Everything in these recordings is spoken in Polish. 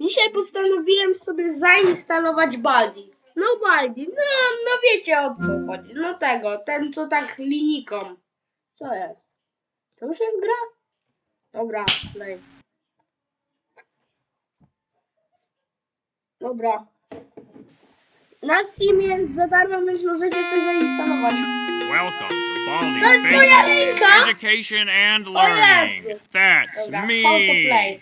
Dzisiaj postanowiłem sobie zainstalować Baldi. No Baldi, no, no wiecie o co chodzi. No tego, ten co tak linijką. Co jest? To już jest gra? Dobra, play. Dobra. Na Steamie za darmo więc możecie sobie zainstalować. Welcome to jest moja in ręka! Education and O Learning. Jezu. That's Dobra, me. how to play.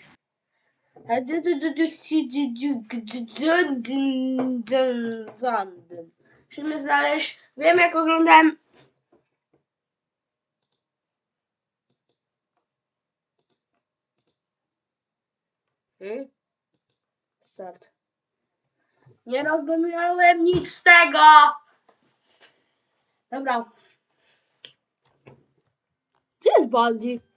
Musimy znaleźć. Wiem jak oglądałem. Hmm? Start. Nie rozumiałem nic z tego! Dobra. Gdzie jest Baldi?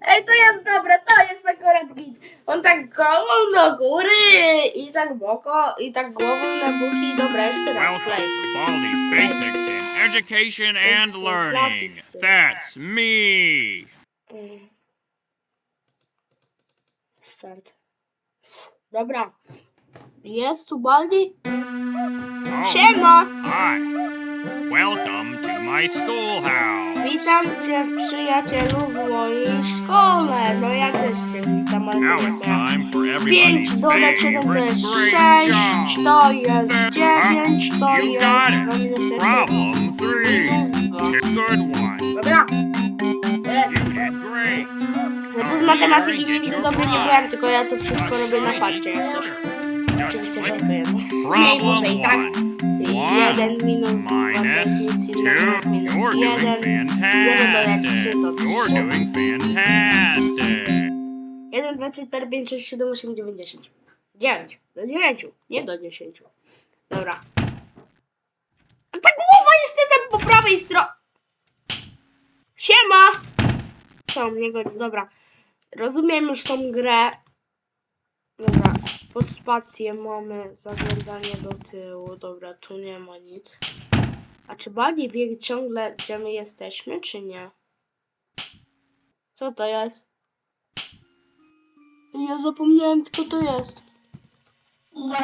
Ej, to jest dobre, to jest akurat git. On tak głową do góry i tak boko i tak głową na bok i dobra, jeszcze raz play. Baldi's Basics in Education and Learning. That's me. Mm. Start. Dobra. Jest tu Baldi? Oh, Siema! Hi. Welcome my schoolhouse. Witam cię przyjacielu w mojej szkole. No ja też cię witam, ale Now it's moja time for 5 everybody's dodać 7 to jest brain 6, job. to jest 9, to You jest got it. Problem three. dwa. Good one. Dobra. E, You did great. No to z matematyki nigdy dobry nie byłem, tylko ja to wszystko robię na fakcie, jak coś. Oczywiście żartuję. No, mniej może i tak. Jeden minus dwa to jest Minus nic innego. Minus You're doing jeden. Jeden dodać trzy fantastic. to You're trzy. doing fantastic. 1, 2, 3, 4, 5, 6, 7, 8, 9, 10. 9. Do 9, nie do 10. Dobra. A ta głowa jeszcze tam po prawej stronie. Siema! Co, mnie go... Dobra. Rozumiem już tą grę. Dobra. Pod spację mamy zaglądanie do tyłu. Dobra, tu nie ma nic. A czy Buddy wie ciągle, gdzie my jesteśmy, czy nie? Co to jest? Ja zapomniałem, kto to jest. Up.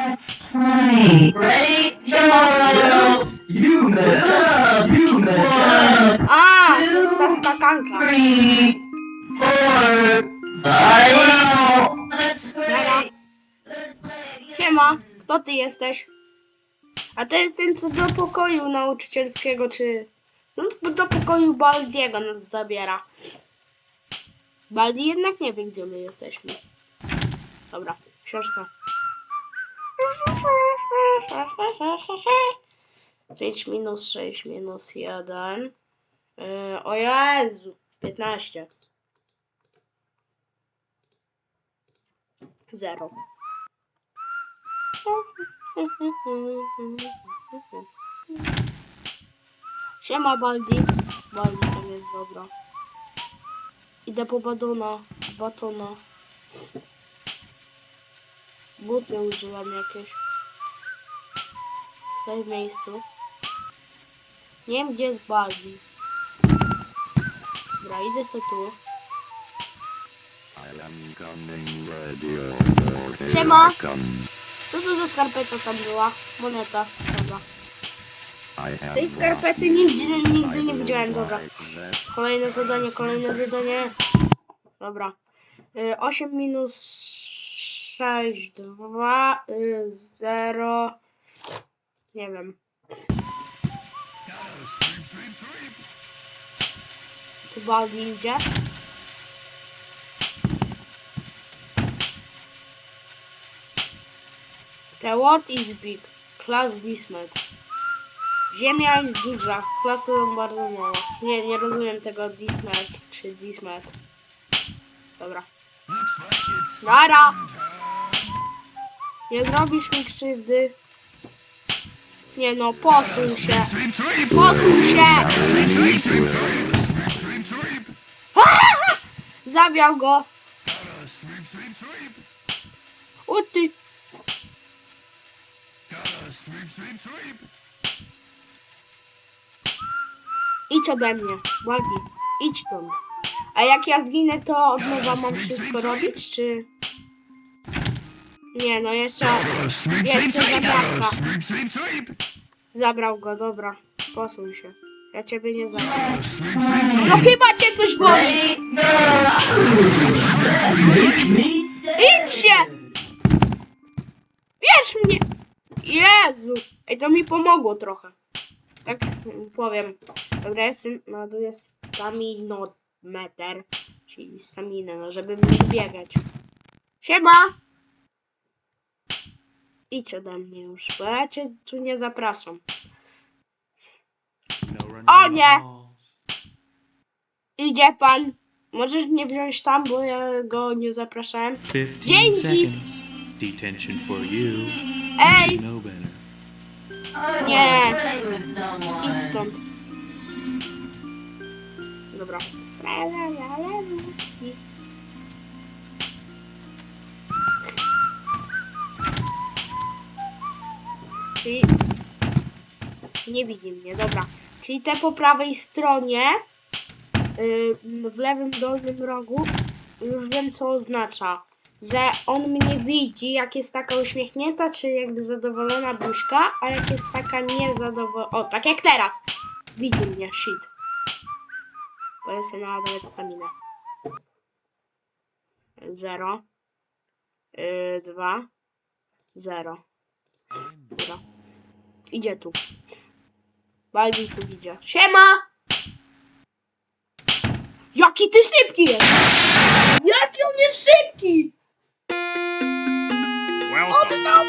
A, to jest ta skakanka. Three, four, five. Siema, kto ty jesteś? A to jest ten, co do pokoju nauczycielskiego, czy... No do pokoju Baldiego nas zabiera. Baldi jednak nie wie, gdzie my jesteśmy. Dobra, książka. 5 minus 6 minus 1. Yy, o Jezu, 15. 0. Siema Baldi. Baldi tam jest dobra. Idę po badona. Batona. Buty użyłam jakieś. Tutaj w miejscu. Nie wiem gdzie jest Baldi. Dobra, idę sobie tu. Siema. Co za skarpeta tam była? Moneta. Dobra. Tej skarpety nigdy, nigdy nie widziałem, dobra. Kolejne zadanie, kolejne zadanie. Dobra. Y, 8 minus 6, 2, y, 0. Nie wiem. Baldi idzie. The world is big. Class Dismet. Ziemia jest duża, klasy są bardzo małe. Nie, nie rozumiem tego Dismet czy Dismet. Dobra. Nara! Nie zrobisz mi krzywdy. Nie no, posuń się. Posuń się! Zabiał go. O ty. Idź ode mnie, Błagi. Idź stąd. A jak ja zginę, to od nowa mam wszystko robić, czy... Nie, no jeszcze... Jeszcze zabawka. Zabrał go, dobra. Posuń się. Ja ciebie nie zabrałem. No chyba cię coś boli! Idź się! Bierz mnie! Jezu! Ej, to mi pomogło trochę. Tak powiem. Dobra, jestem, naduję staminometer. Czyli staminę, no żeby móc biegać. Siema! Idź ode mnie już, bo ja cię tu nie zapraszam. O nie! Idzie pan. Możesz mnie wziąć tam, bo ja go nie zapraszałem. 15 Dzięki. Detention for you. Ej! Nie! Idź stąd. Dobra. Czyli... Nie widzi mnie, dobra. Czyli te po prawej stronie, yy, w lewym dolnym rogu, już wiem co oznacza. Że on mnie widzi, jak jest taka uśmiechnięta, czy jakby zadowolona buźka, a jak jest taka niezadowolona. O, tak jak teraz! Widzi mnie, shit. Polecę naładować staminę. Zero. Yy, dwa. Zero. Dobra. Idzie tu. Baldi tu idzie. Siema! Jaki ty szybki jest! Jaki on jest szybki!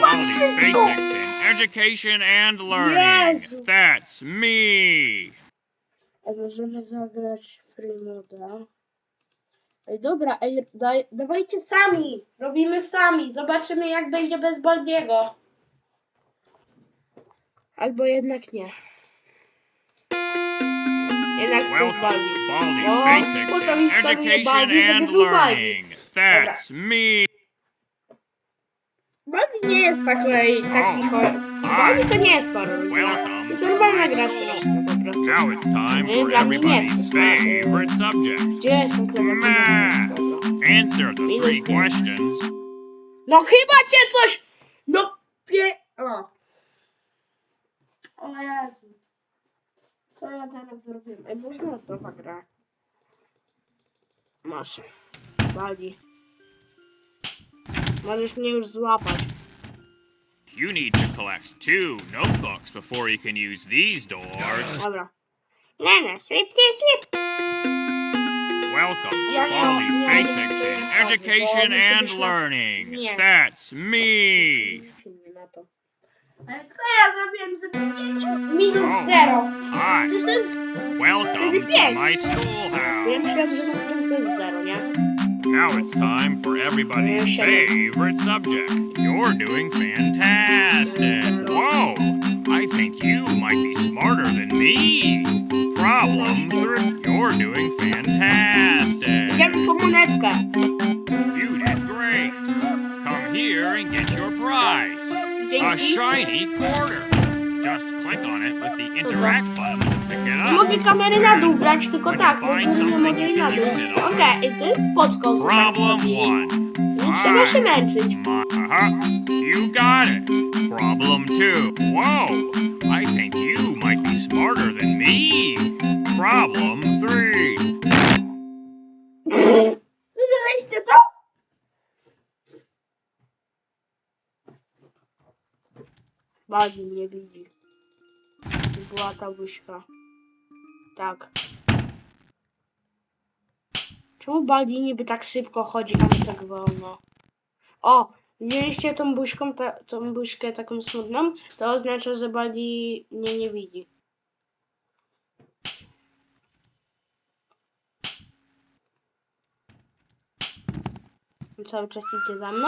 Baldi wszystko! Basics in Education and Learning. Jezu. That's me. Możemy zagrać free moda. Ej, dobra, ej, daj, dawajcie sami. Robimy sami. Zobaczymy, jak będzie bez Baldiego. Albo jednak nie. Jednak chcę z Baldi. to Baldi's O, Basics potem in instaluję Education Baldi, żeby and był Baldi. That's me. Baldi nie jest taki, taki chory. Baldi to nie jest chory. Welcome Jest to normalna gra straszna po prostu. Now it's time for dla mnie nie everybody's jest. favorite subject. Gdzie jest ten klawiatura? Answer the three questions. No chyba cię coś... No pie... O. O Jezu. Co ja teraz zrobiłem? Ej, znowu to gra. Masz. Baldi. Możesz mnie już złapać. You need to collect two notebooks before you can use these doors. Dobra. Nie, nie, szybciej, szybciej. Welcome to Ja nie mam- Baldi's ja nie Basics in mam Education bo muszę and Learning. Nie. That's me. Filmie na to. Ale co ja zrobiłem, żeby mieć minus oh, zero? Hi. Przecież to jest... Welcome to pięć. my Ja myślałem, że na początku jest zero, nie? Now it's time for everybody's favorite subject. You're doing fantastic. Whoa! I think you might be smarter than me. Problem three. You're doing fantastic. Idziemy po monetkę. You did great. Come here and get your prize. A shiny quarter. Just click on it with the interact button to pick it Nie mogę kamery na dół brać, tylko tak, bo nie mogę jej na dół. Okej, i to jest spoczko, co tak Problem zrobili. one. Nie trzeba się męczyć. Uh-huh. You got it. Problem two. Whoa. I think you might be smarter than me. Problem three. Słyszeliście to? Baldi mnie widzi. Była ta łyżka. Tak. Czemu Baldi niby tak szybko chodzi, a nie tak wolno? O! Widzieliście tą buźką, ta, tą buźkę taką smutną? To oznacza, że Baldi mnie nie widzi. Cały czas idzie za mną.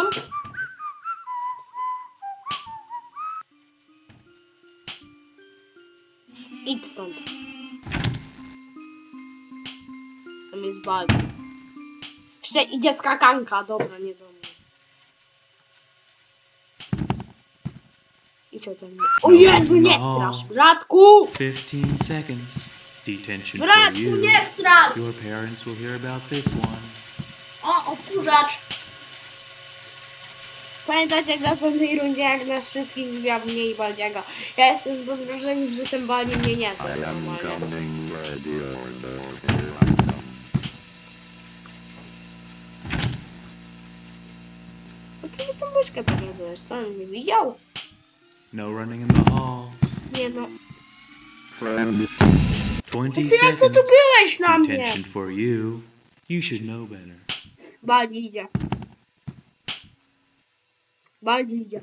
Idź stąd. Baldi. Jeszcze idzie skakanka. Dobra, nie do mnie. Idź ode mnie. O Jezu, nie strasz, bratku! 15 seconds. Detention for tu you. nie strasz! Your parents will hear about this one. O, odkurzacz! Pamiętacie jak na pewnej rundzie, jak nas wszystkich zwiał mnie i Baldiego. Ja jestem pod wrażeniem, że ten Baldi mnie nie zna I am normalnie. coming, ready or not, here I come. No to mi tą myszkę pokazujesz, co on nie widział? No running in the halls. Nie no. Friend, 20 Chwilę, co tu seconds. byłeś na mnie? Detention for you. You should know better. Baldi idzie. Baldi idzie.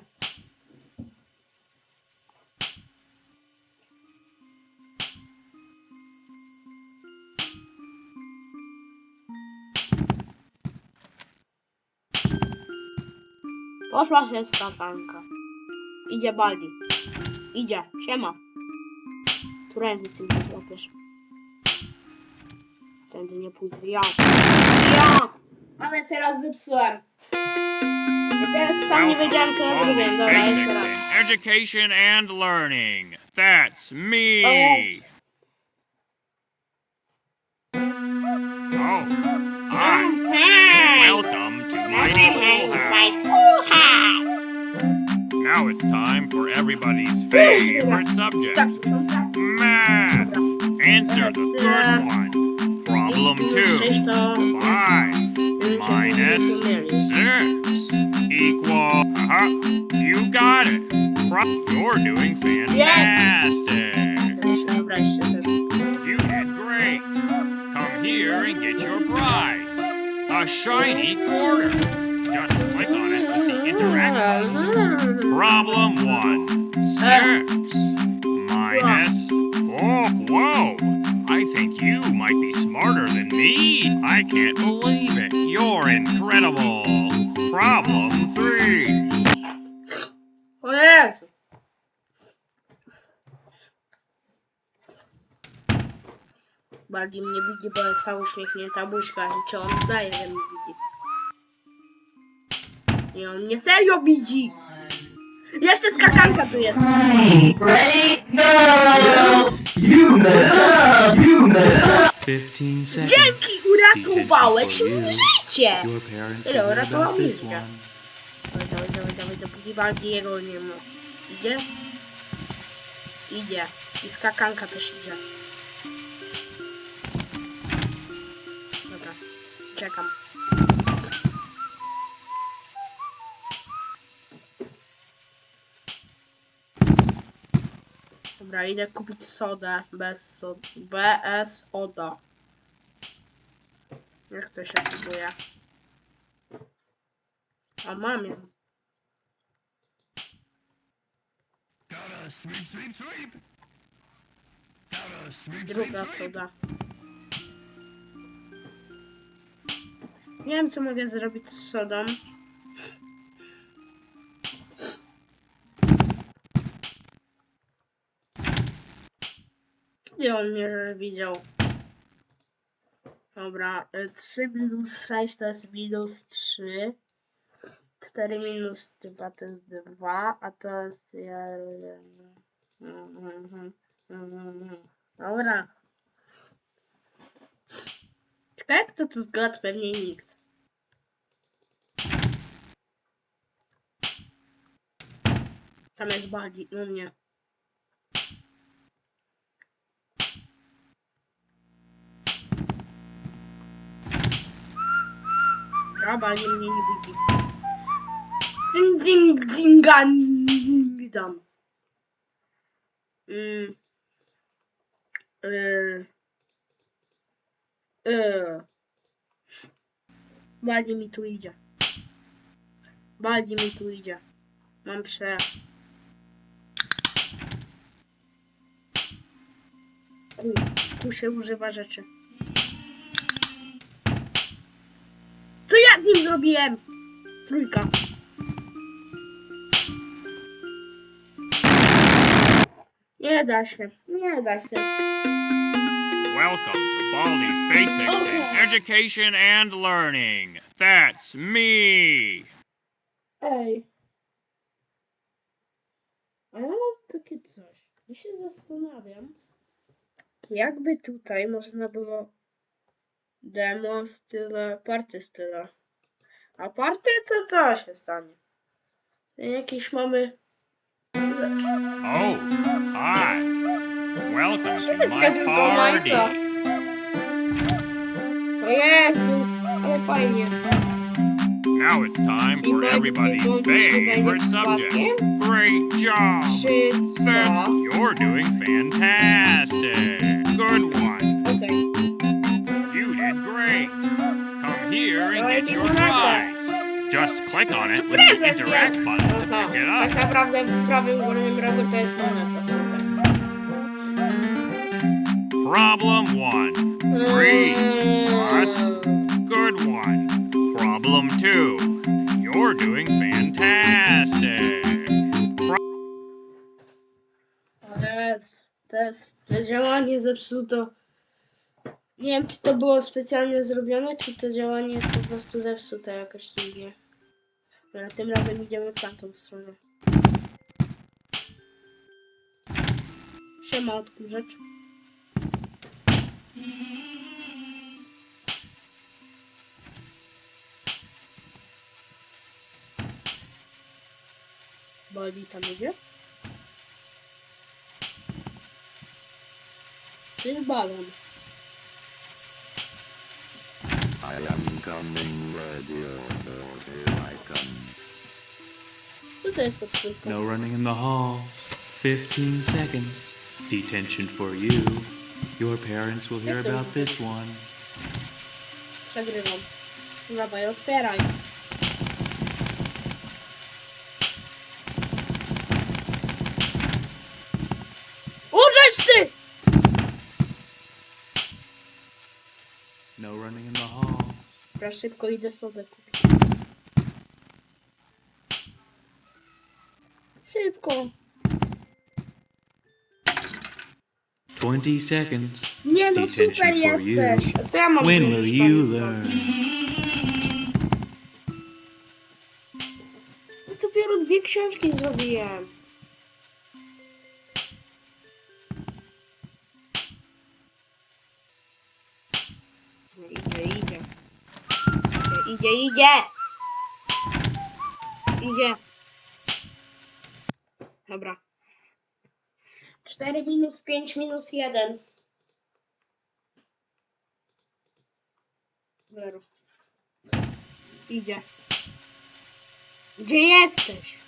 Poszła się skakanka. Idzie Baldi. Idzie. Siema. Którędy ty mnie złapiesz? Tędy nie pójdę. Ja. Ja! Ale teraz zepsułem. I teraz sam nie wiedziałem co ja zrobiłem. Dobra, Basics jeszcze raz. in Education and Learning. That's me. Oh. Oh, hi. Welcome to my schoolhouse. Now it's time for everybody's favorite subject, math. Answer the third one. Problem two. Five minus six equal. Uh-huh. You got it. Pro- You're doing fantastic. Dobra, jeszcze też. You did great. Come here and get your prize. A shiny quarter. Just click on it with the interaction. Problem one. Six minus four. Whoa! I think you might be smarter than me. I can't believe it. You're incredible. Problem three. O Jezu. Bardziej mnie widzi, bo jest ta uśmiechnięta buźka. Czy on zdaje, że mnie widzi? I on mnie serio widzi! Skakanka tu jest! ready, go! You messed up, you messed up. 15 seconds. Dzięki! Uratowałeś mi życie! hear uratował mi życie. Dawaj, dawaj, dawaj, dawaj, dopóki bardziej jego nie ma. Idzie? Idzie. I skakanka też idzie. Dobra. Czekam. Dobra, idę kupić sodę bez sod bez oda. Jak to się kupuje? A mam ją. Druga soda. Nie wiem, co mogę zrobić z sodą. On mnie już widział? Dobra, y, 3 minus 6 to jest minus 3. 4 minus 2 to jest 2, a to jest 1. Dobra. Ciekawe kto tu zgadł, pewnie nikt. Tam jest Baldi, no nie. Dobra, Baldi mnie nie widzi. Ding ding dingan ding dam. Mm. Yy. Yy. Bardziej mi tu idzie. Bardziej mi tu idzie. Mam prze... Ku, ku się używa rzeczy. Co ja z nim zrobiłem? Trójka. Nie da się, nie da się. Welcome to Baldi's Basics in Education and Learning. That's me. Ej. A ja mam takie coś. Ja się zastanawiam. Jakby tutaj można było demo style, party style. A party co co się stanie? Jakieś mamy... Oh, hi. Welcome to my party. O Jezu, ale fajnie. Now it's time for everybody's favorite subject. Great job. Co? you're doing fantastic. Good one. Okej. You did great. Come here and get your prize. Just click on it with the Prezent interact jest! button to Aha, pick it tak up. naprawdę w prawym górnym rogu to jest moneta, super. Problem one. Three. Plus. Good one. Problem two. You're doing fantastic. Ale to, jest, to działanie zepsuto. Nie wiem, czy to było specjalnie zrobione, czy to działanie jest po prostu zepsute jakoś dziwnie. Ale tym razem idziemy w tamtą stronę. Siema, odkurzacz. Boli tam idzie? To jest balon. I am coming, ready or here I come. Co to jest pod skórką? No running in the halls. 15 seconds. Detention for you. Your parents will hear about this one. Przegrywam. Dawaj, otwieraj. Dobra, szybko idę sodę kupić. Szybko. 20 seconds. Nie no, Detention super for you. jesteś. A co ja mam When will you learn? Ja dopiero dwie książki zrobiłem. Idzie, idzie, idzie. Dobra. 4 minus 5 minus 1. Zero. Idzie. Gdzie jesteś?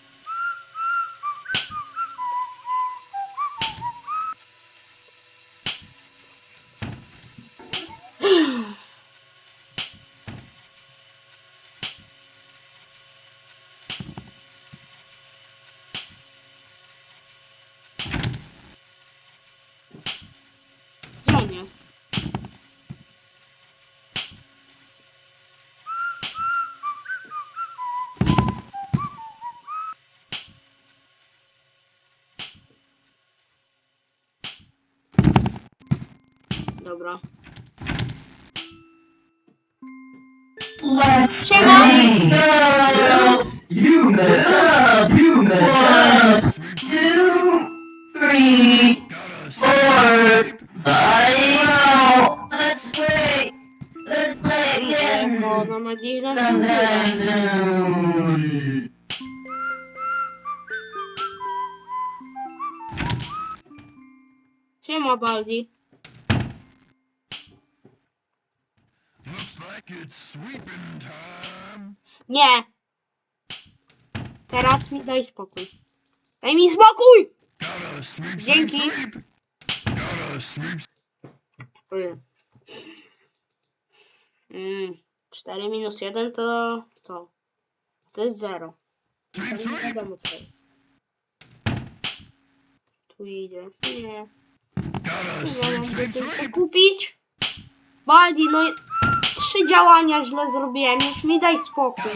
Dobra. Siema! You mess up, you mess up. Two, three, Nie! Teraz mi daj spokój. Daj mi spokój! Dzięki. Mm. Mm. 4 minus 1 to to. To jest 0. To nie wiadomo co jest. Tu idzie. Nie. Chyba mam kupić. Baldi, no i- trzy działania źle zrobiłem. Już mi daj spokój.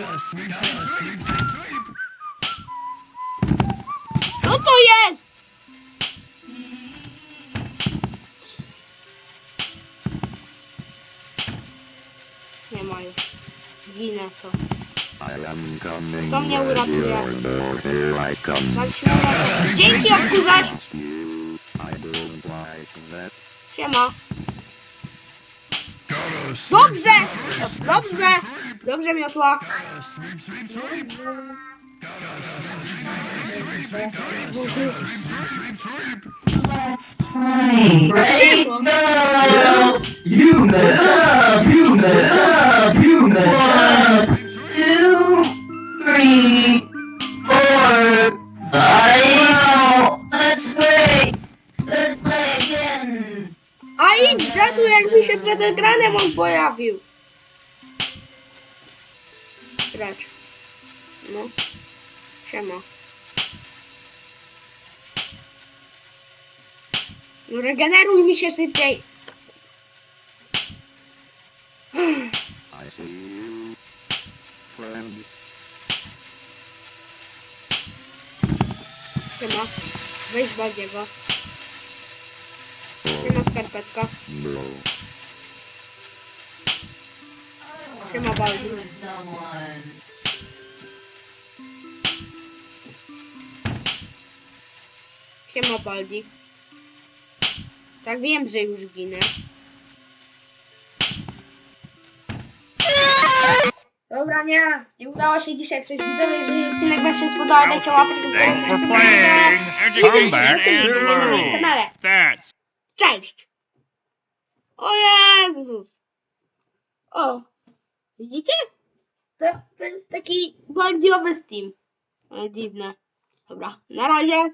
Co to jest? Nie ma już. Ginę to. To mnie uratuje. or here I come. Dać mi radę. Dzięki odkurzacz! You. Dobrze! Dobrze! Dobrze, się przed ekranem on pojawił. Gracz. No. Siema. No regeneruj mi się szybciej. Siema. Weź Bagiego. Siema skarpetka. Siema Baldi. Siema Baldi. Tak wiem, że już ginę. Dobra, nie. Nie udało się dzisiaj przejść. Widzowie, jeżeli odcinek Wam się spodobał, dajcie łapeczkę w górę. Thanks for playing. Widzimy na moim kanale. That's Cześć! O Jezus! O! Widzicie? To, to jest taki bardiowy Steam. Ale dziwne. Dobra, na razie.